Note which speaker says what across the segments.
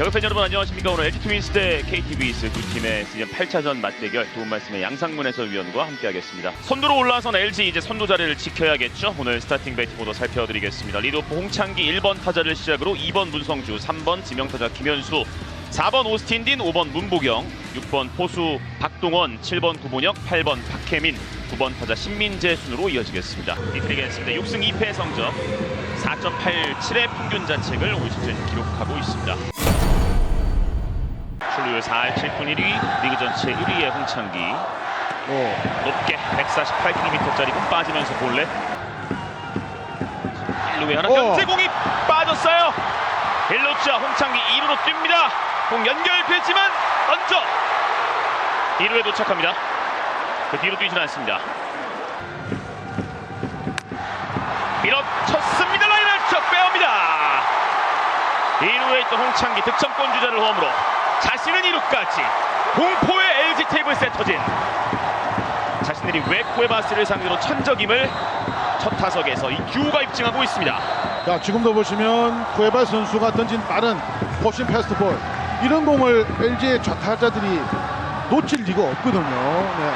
Speaker 1: 여러 팬 여러분 안녕하십니까 오늘 LG 트윈스 대 KT 위스 두 팀의 시즌 8차전 맞대결 도움 말씀의 양상문 해설위원과 함께하겠습니다. 선두로 올라선 LG 이제 선두 자리를 지켜야겠죠. 오늘 스타팅 배팅보도 살펴드리겠습니다. 리드오프 홍창기 1번 타자를 시작으로 2번 문성주, 3번 지명타자 김현수, 4번 오스틴 딘, 5번 문보경, 6번 포수 박동원, 7번 구본혁, 8번 박혜민, 9번 타자 신민재 순으로 이어지겠습니다. 이틀리겠습니다. 6승 2패 성적 4.87의 평균 자책을 올 시즌 기록하고 있습니다. 출루율 4할 7푼 1위, 리그 전체 1위의 홍창기. 높게 148km짜리 공 빠지면서 볼넷. 1루에 하나
Speaker 2: 어.
Speaker 1: 견제공이 빠졌어요. 1루자 홍창기 2루로 뜁니다. 공 연결되지만 던져 2루에 도착합니다. 그 뒤로 뛰진 않습니다. 밀어쳤습니다. 라인을 쳐 빼옵니다. 2루에 있던 홍창기 득점권 주자를 홈으로 자신은 2루까지 공포의 LG 테이블 세터진 자신들이 외코의 바스를 상대로 천적임을 첫 타석에서 이 규가 입증하고 있습니다.
Speaker 2: 자, 지금도 보시면 구에바 선수가 던진 빠른 포신 패스트볼 이런 공을 LG의 좌타자들이 놓칠 리가 없거든요. 네.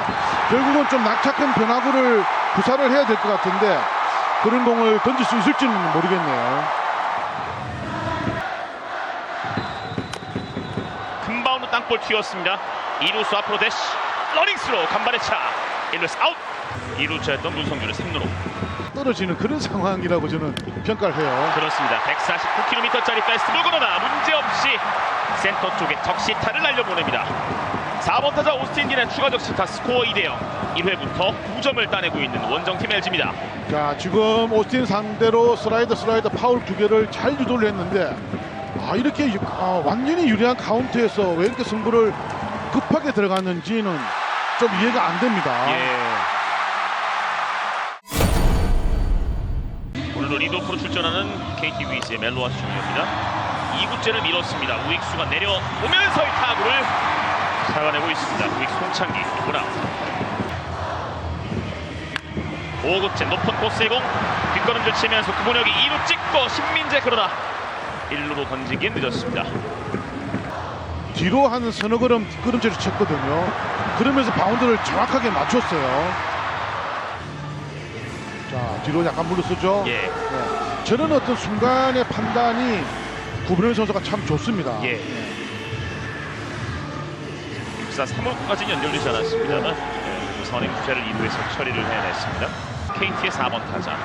Speaker 2: 결국은 좀 낙착한 변화구를 구사를 해야 될 것 같은데 그런 공을 던질 수 있을지는 모르겠네요.
Speaker 1: 금바운드 땅볼 튀었습니다. 2루수 앞으로 대시 러닝스로 간발의 차 1루에서 아웃 2루차였던 문성준의 3루로
Speaker 2: 떨어지는 그런 상황이라고 저는 평가를 해요.
Speaker 1: 그렇습니다. 149km짜리 패스트볼 그러나 문제없이 센터 쪽에 적시타를 날려보냅니다. 4번 타자 오스틴딘의 추가 적시타 스코어 2대0 1회부터 9점을 따내고 있는 원정팀 LG입니다.
Speaker 2: 자, 지금 오스틴 상대로 슬라이더 슬라이더 파울 두 개를 잘 유도를 했는데 아, 이렇게 유- 아, 완전히 유리한 카운트에서 왜 이렇게 승부를 급하게 들어갔는지는 좀 이해가 안 됩니다.
Speaker 1: 예. 오늘도 리드오프로 출전하는 KT 위즈의 멜로아스 중이입니다. 2구째를 밀었습니다. 우익수가 내려오면서의 타구를 잡아내고 있습니다. 우익수 홍창기 보나 5구째 높은 코스의 공 뒷걸음질 치면서 구본혁이 2루 찍고 신민재 그러나 1루로 던지기엔 늦었습니다.
Speaker 2: 뒤로 한 서너 걸음 뒷걸음질을 쳤거든요. 그러면서 바운드를 정확하게 맞췄어요. 자, 뒤로 약간 물러서죠.
Speaker 1: 예.
Speaker 2: 네. 저런 어떤 순간의 판단이 구분현 선수가 참 좋습니다.
Speaker 1: 예. 6사 3호까지는 연결되지 않았습니다만 예, 선행 주자를 2루에서 처리를 해냈습니다. KT의 4번 타자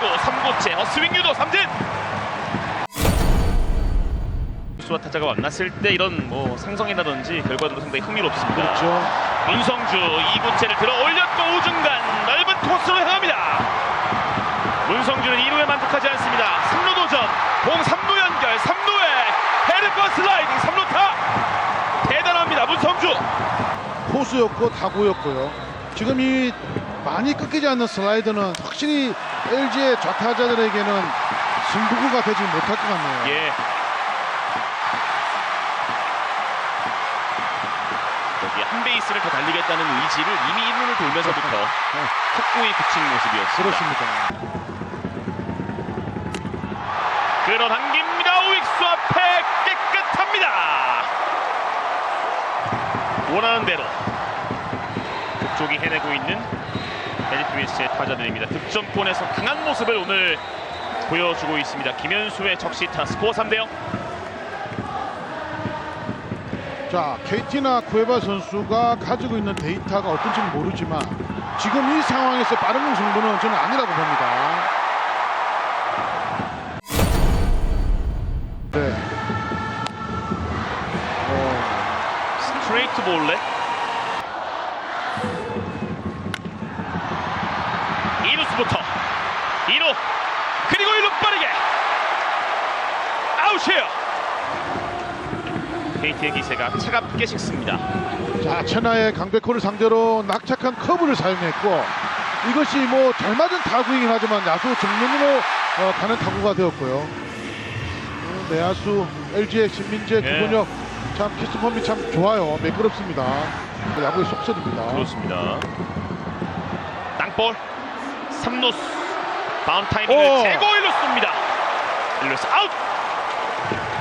Speaker 1: 큰 변하고 3구째 헛스윙 유도 삼진 수와 타자가 만났을 때 이런 뭐 상성이라든지 결과도 상당히 흥미롭습니다.
Speaker 2: 그렇죠.
Speaker 1: 문성주 2구째를 들어 올렸고 우중간 넓은 코스로 향합니다. 문성주는 2루에 만족하지 않습니다. 3루 도전, 공 3루 연결, 3루에 헤르퍼 슬라이딩 3루타 대단합니다. 문성주
Speaker 2: 포수였고 타구였고요. 지금 이 많이 꺾이지 않는 슬라이드는 확실히 LG의 좌타자들에게는 승부구가 되지 못할 것 같네요.
Speaker 1: 예. 여기 한 베이스를 더 달리겠다는 의지를 이미 1루를 돌면서부터 확고히 굳힌 모습이었습니다.
Speaker 2: 그렇습니다.
Speaker 1: 끌어당깁니다. 우익수 앞에 깨끗합니다. 원하는 대로 쪽이 해내고 있는 LG트윈스의 타자들입니다. 득점권에서 강한 모습을 오늘 보여주고 있습니다. 김현수의 적시타 스코어 3대0.
Speaker 2: 자, KT나 쿠에바 선수가 가지고 있는 데이터가 어떤지는 모르지만 지금 이 상황에서 빠른 공 승부는 저는 아니라고 봅니다. 네. 어,
Speaker 1: 스트레이트 볼넷 아웃이에요 KT의 기세가 차갑게 식습니다
Speaker 2: 자, 천하의 강백호를 상대로 낙착한 커브를 사용했고 이것이 뭐 잘 맞은 타구이긴 하지만 야수 정면으로 어, 가는 타구가 되었고요. 어, 내야수 LG의 신민재,
Speaker 1: 예.
Speaker 2: 구본혁 참 키스폼이 참 좋아요. 매끄럽습니다. 야구의 속설입니다.
Speaker 1: 그렇습니다 땅볼 3루수 바운 타이밍을
Speaker 2: 오.
Speaker 1: 제고 1루수입니다 1루수 아웃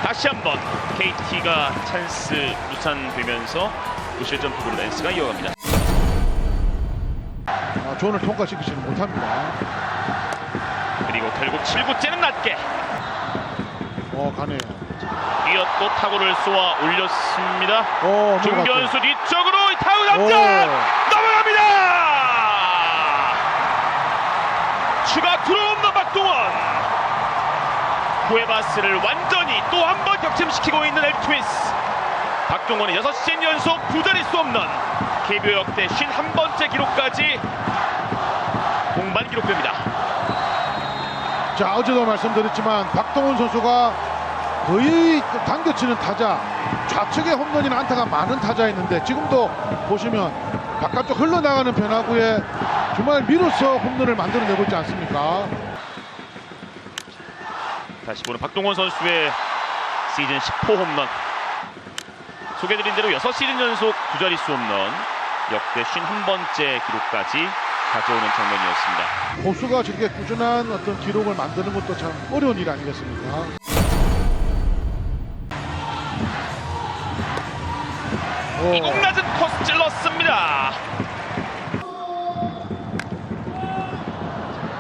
Speaker 1: 다시 한번 KT가 찬스 무산되면서 무실점 투구로 랜스가 이어갑니다.
Speaker 2: 아, 존을 통과시키지는 못합니다.
Speaker 1: 그리고 결국 7구째는 낮게
Speaker 2: 어 가네요.
Speaker 1: 뛰었고 타구를 쏘아 올렸습니다.
Speaker 2: 어.
Speaker 1: 중견수 뒤쪽으로 타구
Speaker 2: 오.
Speaker 1: 담장 넘어갑니다. 추가 박동원. 구에바스를 완전히 또 한 번 격침시키고 있는 엘트윈스. 박동원의 6시즌 연속 두 자릿수 홈런. KBO 역대 51번째 기록까지 공반 기록됩니다.
Speaker 2: 자 어제도 말씀드렸지만 박동원 선수가 거의 당겨치는 타자 좌측에 홈런이나 안타가 많은 타자였는데 지금도 보시면 바깥쪽 흘러나가는 변화구에 정말 밀어서 홈런을 만들어내고 있지 않습니까?
Speaker 1: 다시 보는 박동원 선수의 시즌 10호 홈런. 소개드린 대로 6시즌 연속 두 자릿수 홈런. 역대 51번째 기록까지 가져오는 장면이었습니다.
Speaker 2: 보수가 저렇게 꾸준한 어떤 기록을 만드는 것도 참 어려운 일 아니겠습니까? 오,
Speaker 1: 이공 낮은 코스 찔렀습니다.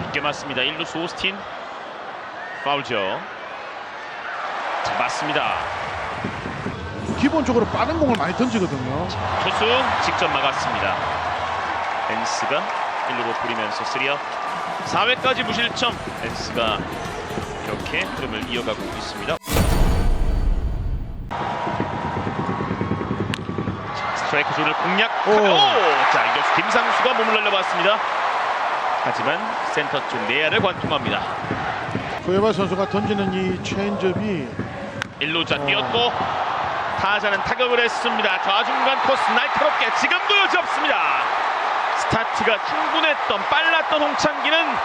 Speaker 1: 깊게 맞습니다. 1루수 오스틴. 파울죠. 잡았습니다.
Speaker 2: 기본적으로 빠른 공을 많이 던지거든요.
Speaker 1: 투수 직접 막았습니다. 벤스가 1루로 뿌리면서 3아웃 4회까지 무실점 벤스가 이렇게 흐름을 이어가고 있습니다. 자, 스트라이크 존을 공략하고
Speaker 2: 오.
Speaker 1: 자 이교수 김상수가 몸을 날려봤습니다. 하지만 센터 쪽 내야를 관통합니다.
Speaker 2: 구에바 선수가 던지는 이 체인지업이
Speaker 1: 1루자
Speaker 2: 어.
Speaker 1: 뛰었고 타자는 타격을 했습니다. 좌중간 코스 날카롭게 지금도 여지 없습니다. 스타트가 충분했던 빨랐던 홍창기는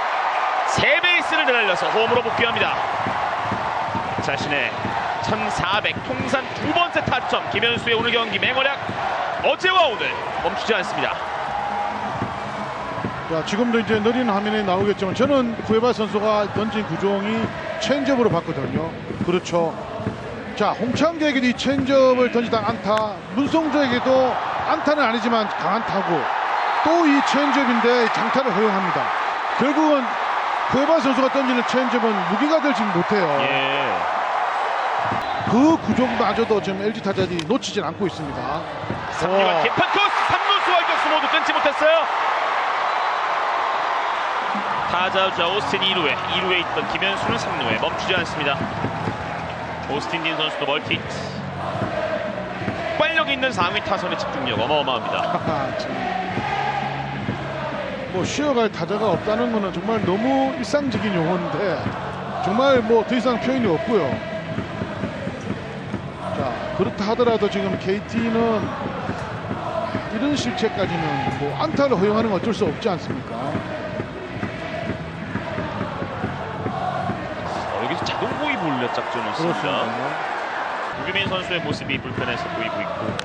Speaker 1: 세 베이스를 내달려서 홈으로 복귀합니다. 자신의 1400 통산 두 번째 타점 김현수의 오늘 경기 맹활약 어제와 오늘 멈추지 않습니다.
Speaker 2: 자, 지금도 이제 느린 화면에 나오겠지만 저는 구에바 선수가 던진 구종이 체인지업으로 봤거든요. 그렇죠. 자, 홍창기에게도 이 체인지업을 던지다 안타, 문성조에게도 안타는 아니지만 강한 타구, 또 이 체인지업인데 장타를 허용합니다. 결국은 구에바 선수가 던지는 체인지업은 무기가 되지 못해요.
Speaker 1: 예.
Speaker 2: 그 구종마저도 지금 LG 타자들이 놓치진 않고 있습니다.
Speaker 1: 3루간
Speaker 2: 어.
Speaker 1: 개판 코스 3루수와 이격수 모두 끊지 못했어요. 타자자 오스틴 2루에 2루에 있던 김현수는 3루에 멈추지 않습니다. 오스틴 딘 선수도 멀티. 빨력 있는 상위 타선의 집중력 어마어마합니다.
Speaker 2: 뭐 쉬어갈 타자가 없다는 거는 정말 너무 일상적인 용어인데 정말 뭐 더 이상 표현이 없고요. 자 그렇다 하더라도 지금 KT는 이런 실책까지는 뭐 안타를 허용하는 건 어쩔 수 없지 않습니까?
Speaker 1: 씁니다.
Speaker 2: 그렇습니다.
Speaker 1: 유규민 선수의 모습이 불펜에서 보이고 있고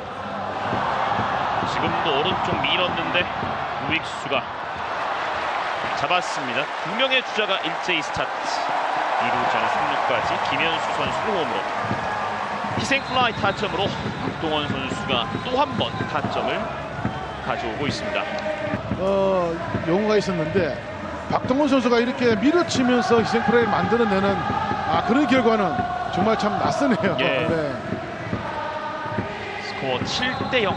Speaker 1: 지금도 오른쪽 밀었는데 우익수가 잡았습니다. 두 명의 주자가 일제히 스타트 2루자는 3루까지 김현수 선수를 홈으로 희생 플라이 타점으로 박동원 선수가 또 한 번 타점을 가져오고 있습니다.
Speaker 2: 어 용어가 있었는데 박동원 선수가 이렇게 밀어치면서 희생플레이를 만들어내는 아 그런 결과는 정말 참 낯서네요.
Speaker 1: 예.
Speaker 2: 네.
Speaker 1: 스코어 7대 0.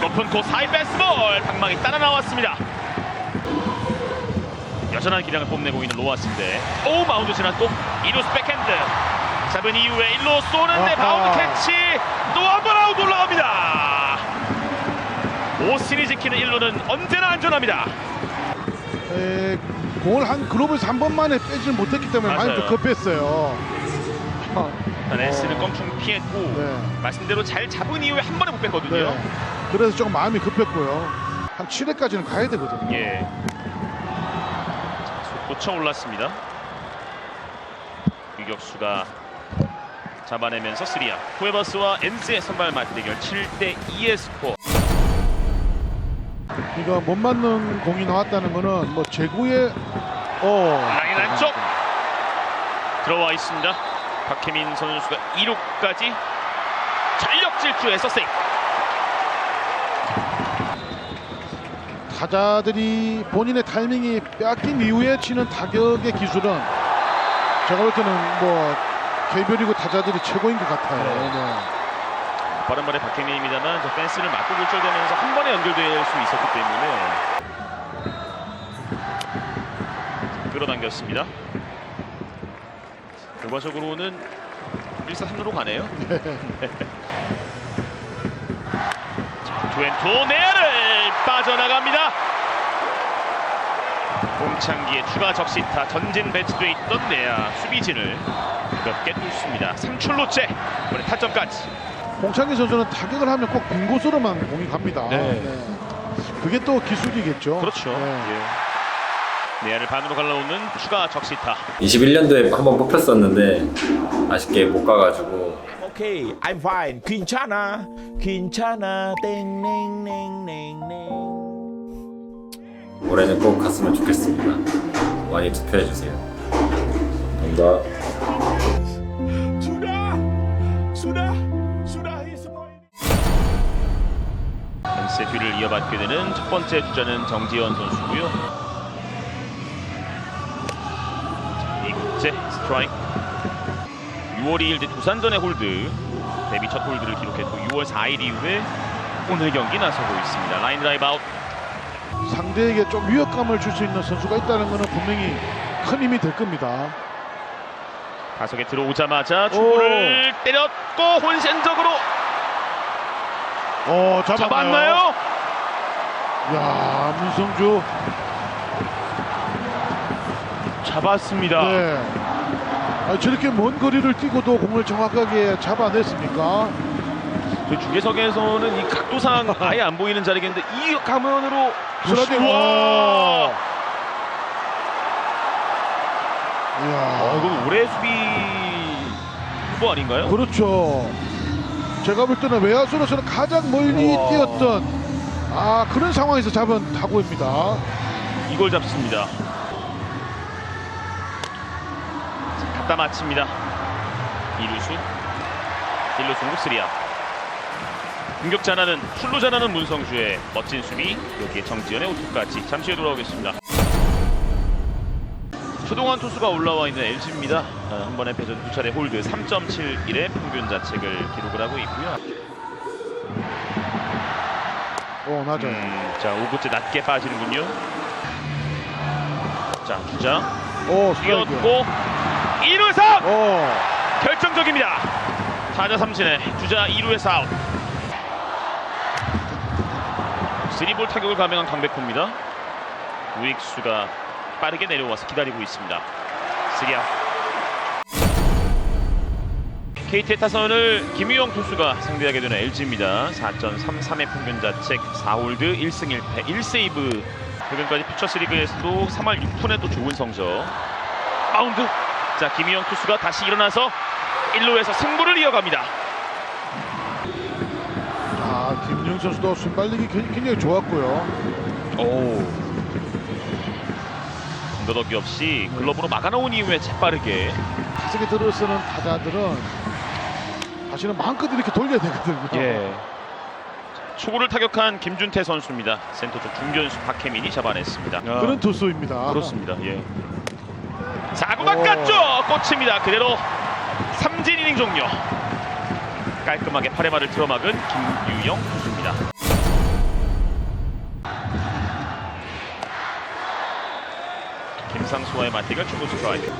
Speaker 1: 높은 코스 하이 패스볼 방망이 따라 나왔습니다. 여전한 기량을 뽐내고 있는 로하스인데 오 마운드 지나 또 2루스 백핸드 잡은 이후에 1루 쏘는데. 바운드 캐치 또 한 번 아웃 올라갑니다. 오스틴이 지키는 1루는 언제나 안전합니다.
Speaker 2: 에, 공을 한 글로브에서 한 번만에 빼지를 못했기 때문에 많이
Speaker 1: 맞아요.
Speaker 2: 더 급했어요. 어,
Speaker 1: 일단 S는
Speaker 2: 어.
Speaker 1: 껑충 피했고
Speaker 2: 네.
Speaker 1: 말씀대로 잘 잡은 이후에 한 번에 못 뺐거든요.
Speaker 2: 네. 그래서 조금 마음이 급했고요. 한 7회까지는 가야 되거든요.
Speaker 1: 예. 자, 솟구쳐 올랐습니다. 유격수가 잡아내면서 3야. 쿠에버스와 엔스의 선발 맞대결 7대 2의 스코어.
Speaker 2: 이거 못 맞는 공이 나왔다는 거는 뭐 제구의 어
Speaker 1: 라인 안쪽 들어와 있습니다. 박혜민 선수가 2루까지 전력 질주해서 세이브.
Speaker 2: 타자들이 본인의 타이밍이 뺏긴 이후에 치는 타격의 기술은 제가 볼 때는 뭐 KBO 타자들이 최고인 것 같아요.
Speaker 1: 네.
Speaker 2: 네.
Speaker 1: 빠른 발의 박혜민입니다만 저 펜스를 맞고 굴절되면서 한 번에 연결될 수 있었기 때문에 끌어당겼습니다. 결과적으로는 1사 3루로 가네요. 투앤투 내야를 빠져나갑니다. 공창기의 추가 적시타 전진 배치돼 있던 내야 수비진을 가볍게 뚫습니다. 3출로째 이번에 타점까지.
Speaker 2: 홍창기 선수는 타격을 하면 꼭 빈 곳으로만 공이 갑니다.
Speaker 1: 네.
Speaker 2: 그게 또 기술이겠죠.
Speaker 1: 그렇죠.
Speaker 2: 네.
Speaker 1: 예. 내야를 반으로 갈라오는 추가 적시타.
Speaker 3: 21년도에 한 번 뽑혔었는데 아쉽게 못 가가지고
Speaker 4: Okay, I'm fine. 괜찮아. 괜찮아. 땡땡땡땡땡.
Speaker 3: 올해는 꼭 갔으면 좋겠습니다. 많이 투표해주세요. 감사합니다.
Speaker 1: 펜스의 뒤를 이어받게 되는 첫 번째 주자는 정지현 선수고요. 이국제 스트라이크. 6월 2일 대 두산전의 홀드 데뷔 첫 홀드를 기록했고 6월 4일 이후에 오늘 경기 나서고 있습니다. 라인 드라이브 아웃.
Speaker 2: 상대에게 좀 위협감을 줄 수 있는 선수가 있다는 것은 분명히 큰 힘이 될 겁니다.
Speaker 1: 타석에 들어오자마자 축구를 때렸고 혼센적으로
Speaker 2: 어, 잡았나요? 야, 문성주.
Speaker 1: 잡았습니다.
Speaker 2: 네. 아, 저렇게 먼 거리를 뛰고도 공을 정확하게 잡아냈습니까?
Speaker 1: 저 중계석에서는 이 각도상 아예 안 보이는 자리겠는데 이 가면으로
Speaker 2: 슬라이딩.
Speaker 1: 와!
Speaker 2: 이야.
Speaker 1: 어, 이건 올해 수비 후보 아닌가요?
Speaker 2: 그렇죠. 제가 볼 때는 외야수로서는 가장 멀리
Speaker 1: 우와.
Speaker 2: 뛰었던 아 그런 상황에서 잡은 타구입니다.
Speaker 1: 이걸 잡습니다. 자, 갖다 맞춥니다. 이루수, 일루수 옥스리아. 공격 전환은 출루 전환은 문성주의 멋진 수비 여기에 정지현의 오투까지 잠시 후에 돌아오겠습니다. 초동환 투수가 올라와 있는 LG입니다. 어, 한 번에 패전 두 차례 홀드 3.71의 평균 자책을 기록을 하고 있고요.
Speaker 2: 어 맞아요.
Speaker 1: 음, 자 5구째 낮게 빠지는군요. 자 주자
Speaker 2: 오.
Speaker 1: 뛰었고 1루에서
Speaker 2: 어
Speaker 1: 결정적입니다. 타자 삼진에 주자 2루에서 아웃. 3볼 타격을 감행한 강백호입니다. 우익수가 빠르게 내려와서 기다리고 있습니다. 3아웃. KT의 타선을 김유영 투수가 상대하게 되는 LG입니다. 4.33의 평균 자책, 4홀드, 1승 1패, 1세이브. 최근까지 퓨처스 리그에서도 3할 6푼의 또 좋은 성적. 마운드. 자, 김유영 투수가 다시 일어나서 1루에서 승부를 이어갑니다.
Speaker 2: 아 김영 선수도 순발력이 굉- 굉장히 좋았고요.
Speaker 1: 오. 너덕기 없이 글러브로 막아놓은 이후에 재빠르게
Speaker 2: 타석에 들어서는 타자들은 사실은 마음껏 이렇게 돌려야 되거든요.
Speaker 1: 예. 초구를 타격한 김준태 선수입니다. 센터 쪽 중견수 박혜민이 잡아냈습니다.
Speaker 2: 그런 투수입니다.
Speaker 1: 그렇습니다. 예. 사구 바깥쪽 꽂힙니다. 그대로 삼진 이닝 종료. 깔끔하게 8회 말을 틀어막은 김유영 투수입니다. 김상수와의 맞대결 초구 스트라이크.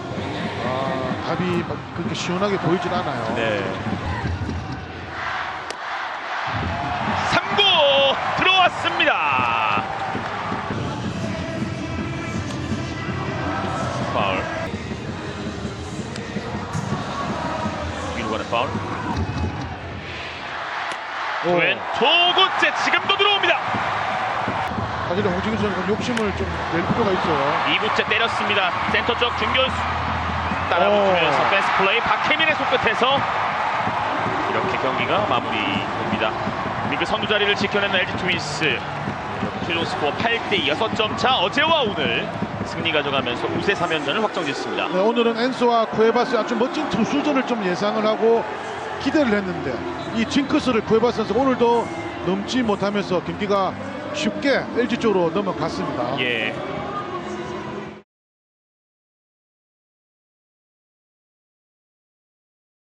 Speaker 2: 아, 답이 막 그렇게 시원하게 보이질 않아요.
Speaker 1: 네. 3구 들어왔습니다. 파울. 위로 가는 파울.
Speaker 2: 오,
Speaker 1: 왼 초구째 지금도 들어옵니다.
Speaker 2: 사실 홍진규 선수가 욕심을 좀 낼 필요가 있어요.
Speaker 1: 2부째 때렸습니다. 센터 쪽 중견수 어. 따라붙으면서 패스 플레이 박혜민의 손끝에서 이렇게 경기가 마무리됩니다. 리그 선두 자리를 지켜내는 LG 트윈스 최종 스코어 8대 6점 차 어제와 오늘 승리 가져가면서 우세 3연전을 확정짓습니다.
Speaker 2: 네, 오늘은 엔소와 쿠에바스 아주 멋진 투수전을 좀 예상을 하고 기대를 했는데 이 징크스를 쿠에바스 선수 오늘도 넘지 못하면서 경기가 쉽게 LG 쪽으로 넘어갔습니다.
Speaker 1: 예.